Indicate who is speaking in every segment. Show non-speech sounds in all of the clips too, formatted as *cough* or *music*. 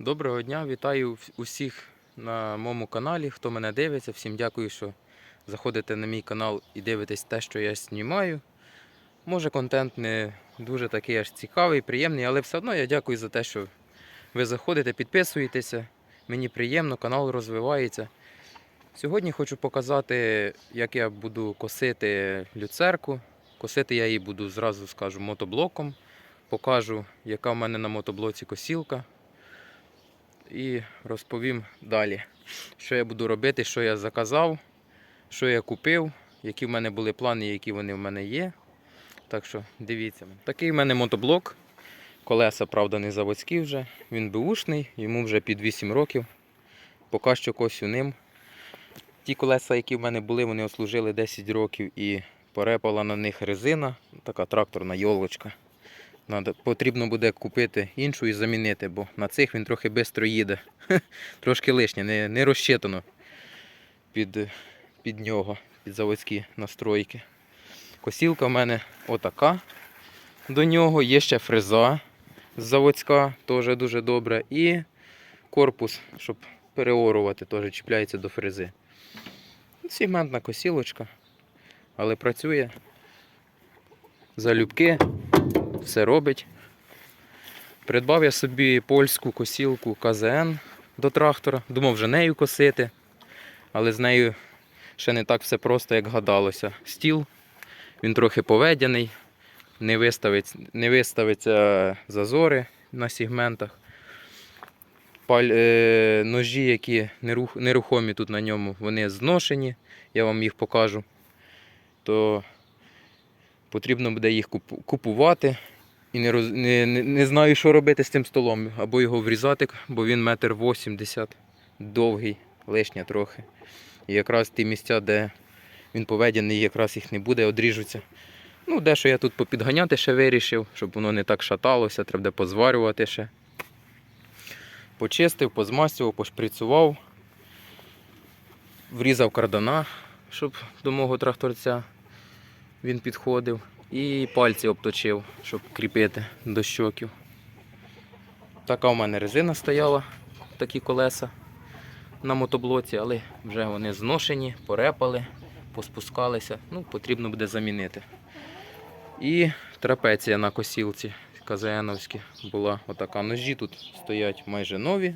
Speaker 1: Доброго дня, вітаю усіх на моєму каналі, хто мене дивиться. Всім дякую, що заходите на мій канал і дивитесь те, що я знімаю. Може, контент не дуже такий аж цікавий, приємний, але все одно я дякую за те, що ви заходите, підписуєтеся. Мені приємно, канал розвивається. Сьогодні хочу показати, як я буду косити люцерку. Косити я її буду зразу скажу мотоблоком. Покажу, яка в мене на мотоблоці косілка і розповім далі, що я буду робити, що я заказав, що я купив, які в мене були плани, які вони в мене є. Так що дивіться. Такий в мене мотоблок. Колеса, правда, не заводські вже. Він беушний, йому вже під 8 років. Поки що косю ним. Ті колеса, які в мене були, вони ослужили 10 років і порепала на них резина, така тракторна йолочка. Потрібно буде купити іншу і замінити, бо на цих він трохи швидко їде. *laughs* Трошки лишнє, не, не розчитано під, під нього, під заводські настройки. Косілка в мене отака. До нього є ще фреза заводська, теж дуже добра. І корпус, щоб переорувати, теж чіпляється до фрези. Сегментна косілочка, але працює. Залюбки все робить. Придбав я собі польську косілку КЗН до трактора. Думав вже нею косити, але з нею ще не так все просто, як гадалося. Стіл, він трохи поведений, не, виставить, не виставиться зазори на сегментах. Паль, е, ножі, які нерух, нерухомі тут на ньому, вони зношені, я вам їх покажу. То потрібно буде їх купувати. І не, роз... не, не, знаю, що робити з цим столом. Або його врізати, бо він метр вісімдесят, довгий, лишня трохи. І якраз ті місця, де він поведений, якраз їх не буде, одріжуться. Ну, дещо я тут попідганяти ще вирішив, щоб воно не так шаталося, треба буде позварювати ще. Почистив, позмастював, пошприцював, врізав кардана, щоб до мого тракторця він підходив. І пальці обточив, щоб кріпити до щоків. Така у мене резина стояла, такі колеса на мотоблоці, але вже вони зношені, порепали, поспускалися. Ну, потрібно буде замінити. І трапеція на косілці КЗНовські була отака. Ножі тут стоять майже нові,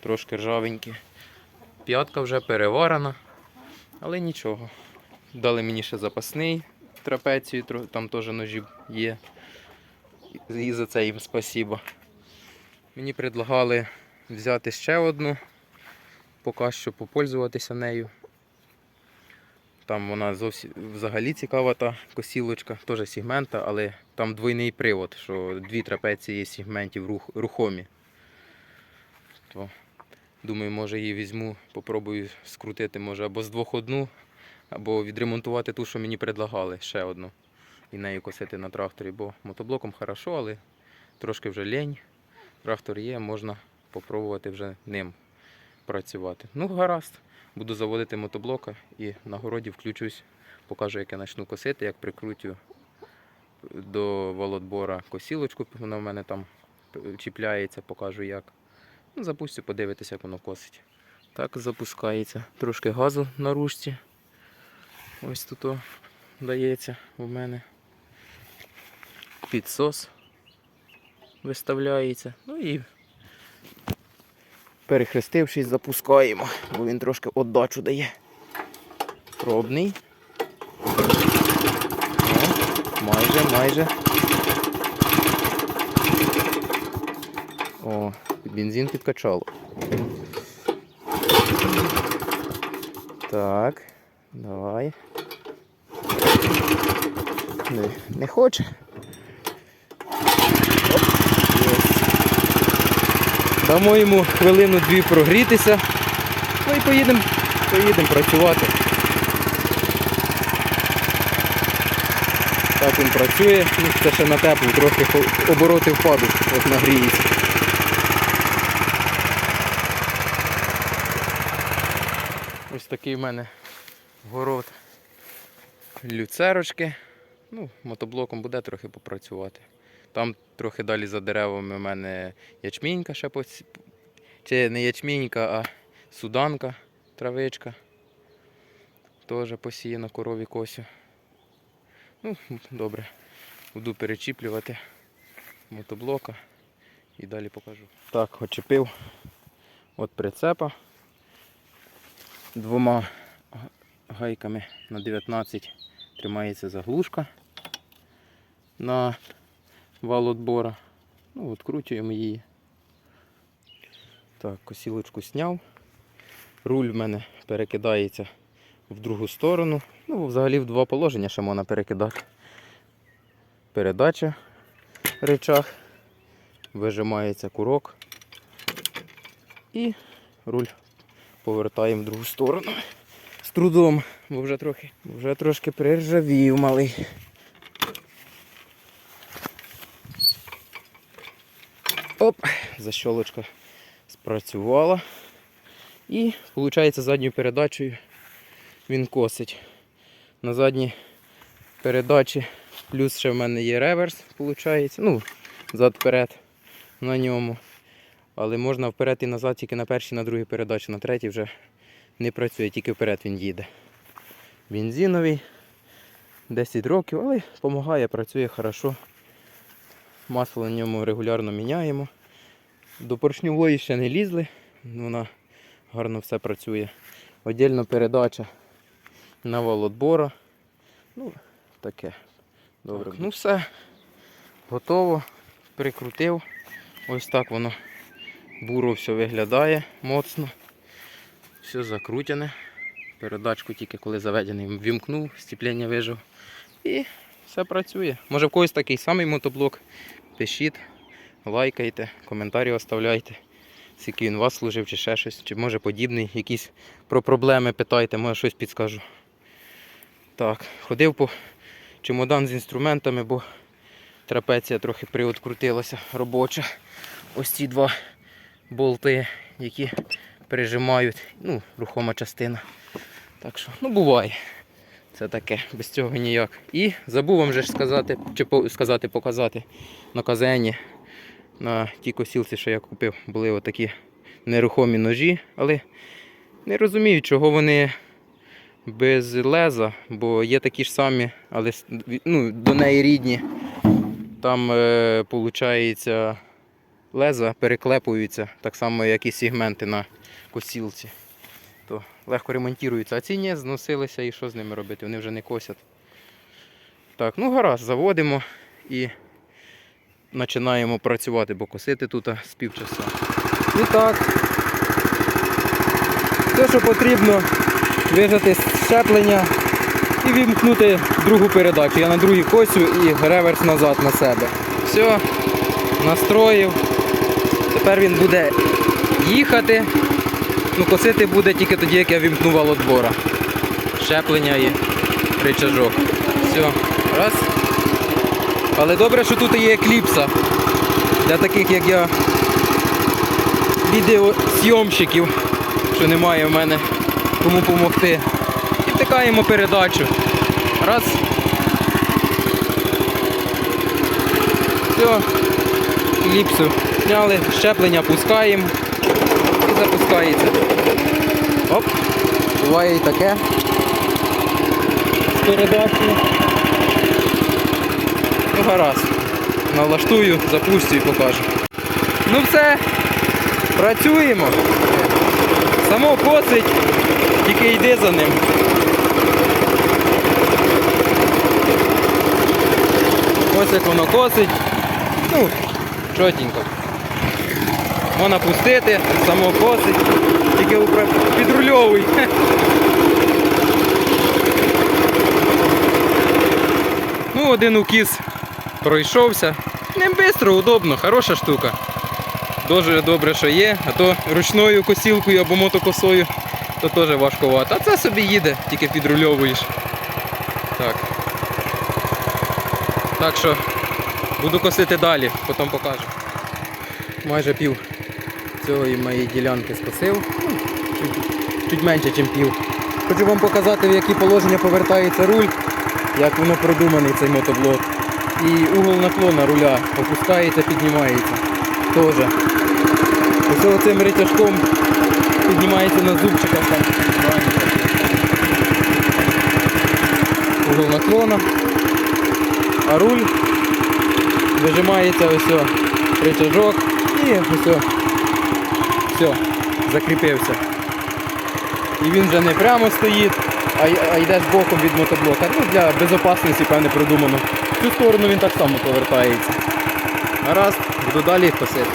Speaker 1: трошки ржавенькі. П'ятка вже переварена, але нічого. Дали мені ще запасний трапецію, там теж ножі є. І за це їм спасибо. Мені предлагали взяти ще одну, поки що попользуватися нею. Там вона зовсім взагалі цікава та косілочка, теж сегмента, але там двойний привод, що дві трапеції сегментів рух, рухомі. То, думаю, може її візьму, попробую скрутити, може або з двох одну, або відремонтувати ту, що мені предлагали, ще одну. І нею косити на тракторі, бо мотоблоком хорошо, але трошки вже лень. Трактор є, можна попробувати вже ним працювати. Ну, гаразд. Буду заводити мотоблока і на городі включусь, покажу, як я почну косити, як прикрутю до володбора косілочку, вона в мене там чіпляється, покажу як. Ну, запустю, подивитися, як воно косить. Так, запускається. Трошки газу на ручці. Ось тут дається у мене. Підсос виставляється. Ну і перехрестившись, запускаємо, бо він трошки отдачу дає. Пробний. О, майже, майже. О, бензин підкачало. Так, давай. Не, не хоче. Оп. Дамо йому хвилину-дві прогрітися. Ну і поїдемо поїдем працювати. Так він працює, ну, це ще на тепло, трохи обороти впадуть, от нагріється. Ось такий в мене город люцерочки. Ну, мотоблоком буде трохи попрацювати. Там трохи далі за деревами в мене ячмінька ще посі... Чи не ячмінька, а суданка, травичка. Теж посіяна корові косю. Ну, добре. Буду перечіплювати мотоблока і далі покажу. Так, очепив от прицепа двома гайками на 19 тримається заглушка на вал отбора. Ну, откручуємо її. Так, косілочку зняв. Руль в мене перекидається в другу сторону. Ну, взагалі в два положення ще можна перекидати. Передача речах, вижимається курок і руль повертаємо в другу сторону. З трудом, бо вже трохи, вже трошки приржавів малий. Оп, защолочка спрацювала. І, виходить, задньою передачею він косить. На задній передачі плюс ще в мене є реверс, виходить. Ну, зад-вперед на ньому. Але можна вперед і назад тільки на першій, на другій передачі, на третій вже не працює, тільки вперед він їде. Бензиновий, 10 років, але допомагає, працює хорошо. Масло на ньому регулярно міняємо. До поршньової ще не лізли, вона гарно все працює. Отдільно передача на володбора. Ну, таке. Добре. Ну все, готово. Прикрутив. Ось так воно буро все виглядає моцно. Все закрутяне. Передачку тільки коли заведений вімкнув, стіплення вижив. І все працює. Може в когось такий самий мотоблок. Пишіть, лайкайте, коментарі оставляйте. Скільки він вас служив, чи ще щось, чи може подібний, якісь про проблеми питайте, може щось підскажу. Так, ходив по чемодан з інструментами, бо трапеція трохи приоткрутилася робоча. Ось ці два болти, які прижимають, ну, рухома частина. Так що, ну буває. Це таке, без цього ніяк. І забув вам же сказати, чи сказати, показати на казені, на тій косілці, що я купив, були отакі нерухомі ножі, але не розумію, чого вони без леза, бо є такі ж самі, але ну, до неї рідні. Там, е, виходить, леза переклепуються, так само, як і сегменти на косілці. Легко ремонтуються. А ці ні, зносилися і що з ними робити? Вони вже не косять. Так, ну гаразд, заводимо і починаємо працювати, бо косити тут з півчаса. І так. Все, що потрібно, вижати щеплення і вімкнути другу передачу. Я на другій косю і реверс назад на себе. Все, настроїв. Тепер він буде їхати. Ну, косити буде тільки тоді, як я вімкну валотбора. Щеплення і рычажок. Все, раз. Але добре, що тут є екліпса. Для таких, як я, відеосйомщиків, що немає в мене кому допомогти. І втикаємо передачу. Раз. Все. Кліпсу зняли, щеплення пускаємо і запускається. Оп, буває і таке. З передачею. Ну гаразд. Налаштую, запустю і покажу. Ну все, працюємо. Само косить, тільки йди за ним. Ось як воно косить. Ну, чотенько. Можна пустити, само косить, тільки підрульовуй. Ну, один укіс пройшовся. Ним швидко, удобно, хороша штука. Дуже добре, що є, а то ручною косілкою або мотокосою то теж важковато. А це собі їде, тільки підрульовуєш. Так. Так що буду косити далі, потім покажу. Майже пів цієї моєї ділянки скосив. Ну, чуть, менше, ніж пів. Хочу вам показати, в які положення повертається руль, як воно продуманий цей мотоблок. І угол наклона руля опускається, піднімається. Тоже. Ось цим рычажком піднімається на зубчиках. Угол наклона. А руль вижимається ось о, рычажок і ось все, закріпився. І він вже не прямо стоїть, а, йде з боком від мотоблока. Ну, для безпечності, певне, придумано. В цю сторону він так само повертається. Гаразд, буду далі косити.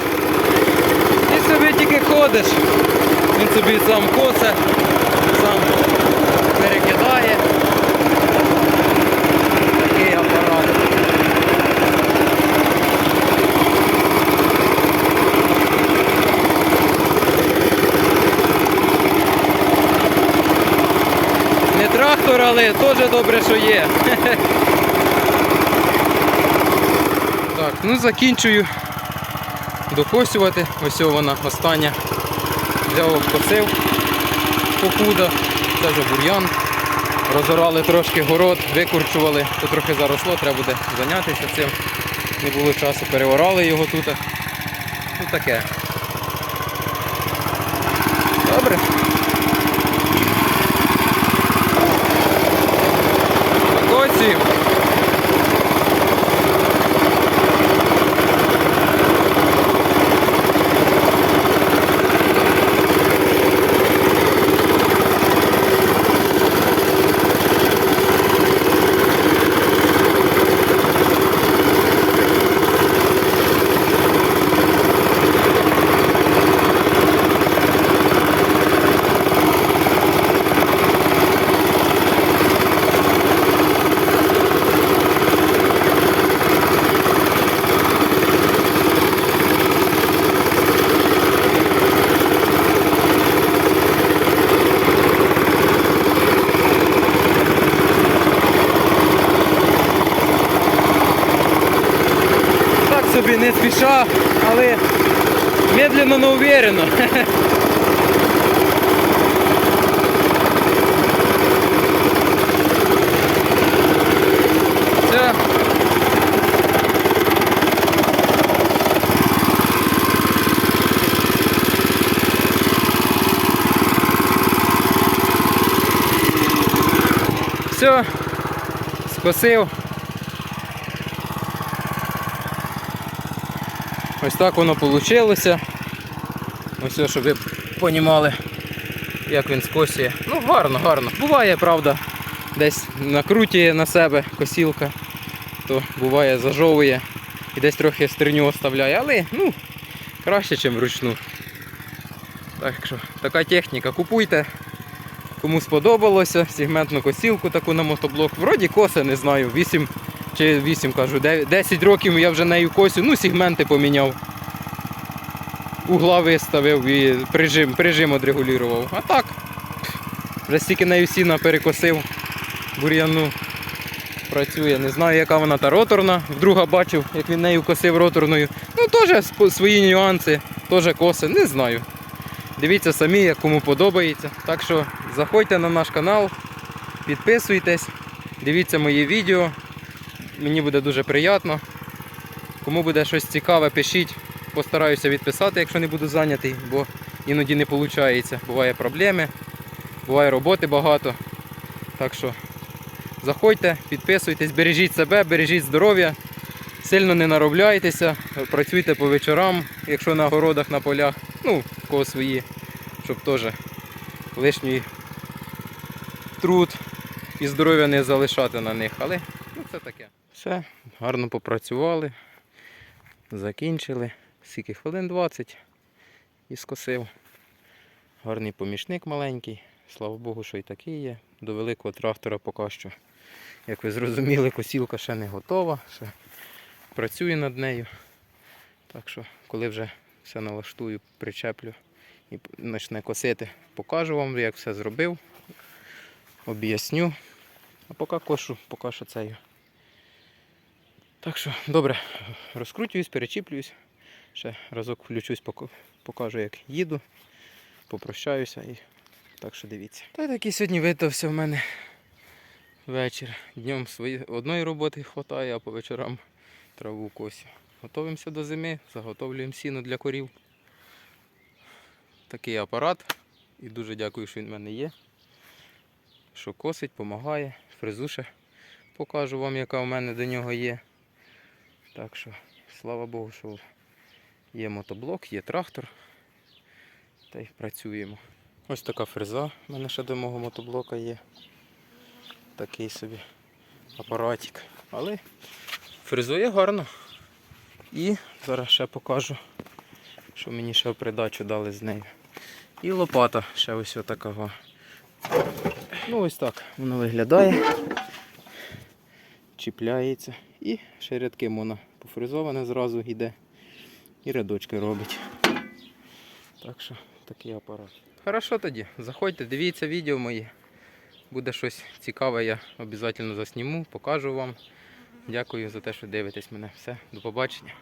Speaker 1: І собі тільки ходиш. Він собі сам косе, сам перекидає. Такий апарат. Не але теж добре, що є. Так, ну закінчую докосювати. Ось вона остання. Взяв обкосив покуда, це вже бур'ян. Розорали трошки город, викурчували, то трохи заросло, треба буде зайнятися цим. Не було часу, переорали його тут. Ну таке. Добре. Закосів. Так собі але медленно, но уверенно. *laughs* Все. Скосив. Ось так воно вийшло. Ось щоб ви розуміли, як він скосює. Ну гарно, гарно. Буває, правда, десь накрутює на себе косілка, то буває зажовує і десь трохи стерню оставляє, але ну, краще, ніж вручну. Так що така техніка. Купуйте. Кому сподобалося, сегментну косілку таку на мотоблок. Вроді коси, не знаю, 8 чи 8 кажу, 10 років я вже нею косю, ну сегменти поміняв. Угла виставив і прижим, прижим одрегулював. А так, вже стільки нею сіна перекосив бур'яну. Працює. Не знаю, яка вона та роторна. Вдруга бачив, як він нею косив роторною. Ну, теж свої нюанси, теж коси, не знаю. Дивіться самі, як кому подобається. Так що заходьте на наш канал, підписуйтесь, дивіться мої відео. Мені буде дуже приємно. Кому буде щось цікаве, пишіть. Постараюся відписати, якщо не буду зайнятий, бо іноді не виходить. Буває проблеми, буває роботи багато. Так що заходьте, підписуйтесь, бережіть себе, бережіть здоров'я, сильно не наробляйтеся, працюйте по вечорам, якщо на городах, на полях, ну, в кого свої, щоб теж лишній труд і здоров'я не залишати на них. Але. Все, гарно попрацювали, закінчили. Скільки хвилин 20 і скосив. Гарний помічник маленький. Слава Богу, що і такий є. До великого трактора поки що. Як ви зрозуміли, косілка ще не готова, ще працюю над нею. Так що, коли вже все налаштую, причеплю і почне косити, покажу вам, як все зробив, об'ясню. А поки кошу, поки що цею. Так що, добре, розкручуюсь, перечіплююсь. Ще разок включусь, покажу, як їду, попрощаюся і так що дивіться. Та такий сьогодні видався в мене вечір. Днем свої одної роботи вистачає, а по вечорам траву косю. Готовимося до зими, заготовлюємо сіно для корів. Такий апарат. І дуже дякую, що він в мене є. Що косить, допомагає. Фрезу покажу вам, яка в мене до нього є. Так що, слава Богу, що є мотоблок, є трактор. Та й працюємо. Ось така фреза в мене ще до мого мотоблока є. Такий собі апаратик. Але фрезує гарно. І зараз ще покажу, що мені ще в придачу дали з нею. І лопата ще ось такого. Ну ось так воно виглядає. Чіпляється. І ще рядки вона пофрезоване зразу йде. І рядочки робить. Так що такий апарат. Хорошо тоді. Заходьте, дивіться відео мої. Буде щось цікаве, я обов'язково засніму, покажу вам. Дякую за те, що дивитесь мене. Все, до побачення.